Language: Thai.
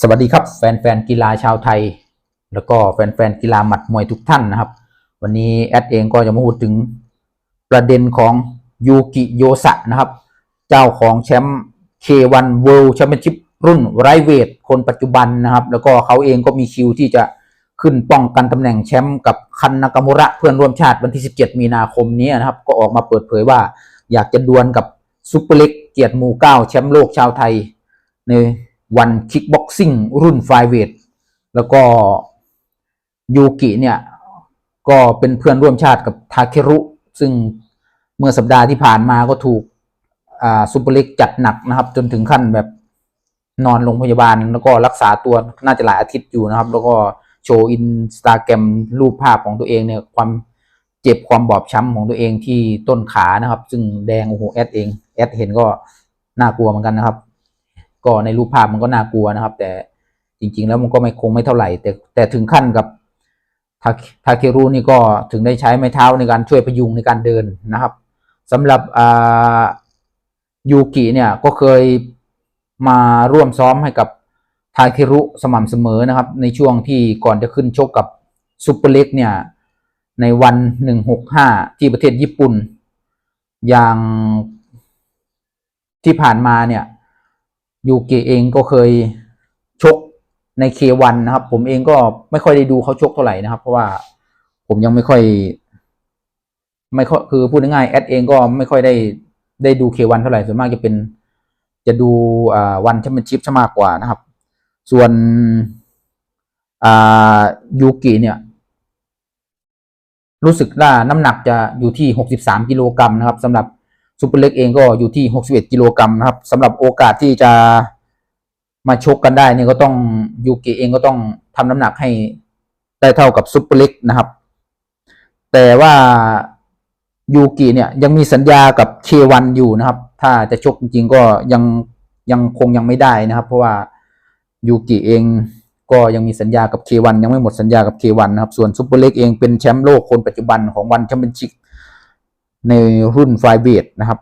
สวัสดีครับแฟนๆกีฬาชาวไทย แล้วก็แฟนๆกีฬาหมัดมวยทุกท่านนะครับ วันนี้แอดเองก็จะมาพูดถึงประเด็นของยูกิโยสะนะครับ เจ้าของแชมป์ K1 World Championship รุ่นไรเวทคนปัจจุบันนะครับ แล้วก็เขาเองก็มีคิวที่จะขึ้นป้องกันตำแหน่งแชมป์กับคันนากามุระเพื่อนร่วมชาติวันที่ 17 มีนาคมนี้นะครับ ก็ออกมาเปิดเผยว่าอยากจะดวลกับซุปเปอร์เล็กเกียรติหมู่เก้าแชมป์โลกชาวไทยใน วันคิกบ็อกซิ่งรุ่นไฟเวทแล้วก็ยูกิเนี่ยก็เป็นเพื่อนร่วมชาติกับทาเครุซึ่งเมื่อสัปดาห์ที่ผ่านมาก็ถูกซุปเปอร์เล็กจัดหนักนะครับ จนถึงขั้นแบบนอนโรงพยาบาล แล้วก็รักษาตัวน่าจะหลายอาทิตย์อยู่นะครับ แล้วก็โชว์อินสตาแกรมรูปภาพของตัวเองเนี่ยความเจ็บความบอบช้ำของตัวเองที่ต้นขานะครับ ซึ่งแดงโอ้โหแอดเองแอดเห็นก็น่ากลัวเหมือนกันนะครับ ก็ในรูปภาพมันก็น่ากลัวนะครับ แต่จริง ๆ แล้วมันก็ไม่คงไม่เท่าไหร่ แต่แต่ถึงขั้นกับทาทาเครุนี่ก็ถึงได้ใช้ไม้เท้าในการช่วยพยุงในการเดินนะครับสำหรับอ่ายูกิเนี่ยก็เคยมาร่วมซ้อมให้กับทาเครุสม่ำเสมอนะครับ ในช่วงที่ก่อนจะขึ้นชกกับซุปเปอร์เล็กเนี่ยในวันหนึ่งหกห้าที่ประเทศญี่ปุ่น อย่างที่ผ่านมาเนี่ย ยูกิเองก็เคยชกในเควันนะครับ ผมเองก็ไม่ค่อยได้ดูเขาชกเท่าไหร่นะครับ เพราะว่าผมยังไม่ค่อย ไม่ค่อยคือพูดง่ายๆแอดเองก็ไม่ค่อยได้ได้ดูเควันเท่าไหร่ส่วนมากจะเป็น จะดูอ่าวันแชมเปี้ยนชิพซะมากกว่านะครับ ส่วนอ่ายูกิเนี่ย รู้สึกว่าน้ำหนักจะอยู่ที่ 63กิโลกรัมนะครับสำหรับ ซูเปอร์เล็กเองก็อยู่ที่ 61 กิโลกรัมนะครับสำหรับโอกาสที่จะมาชกกันได้เนี่ยก็ต้องยูกิเองก็ต้องทำน้ำหนักให้ได้เท่ากับซูเปอร์เล็กนะครับ แต่ว่ายูกิเนี่ยยังมีสัญญากับเควันอยู่นะครับ ถ้าจะชกจริงๆก็ยังยังคงยังไม่ได้นะครับ เพราะว่ายูกิเองก็ยังมีสัญญากับเควันยังไม่หมดสัญญากับเควันนะครับ ส่วนซูเปอร์เล็กเองเป็นแชมป์โลกคนปัจจุบันของวันแชมเปี้ยนชิพ ในรุ่นไฟเบดนะครับ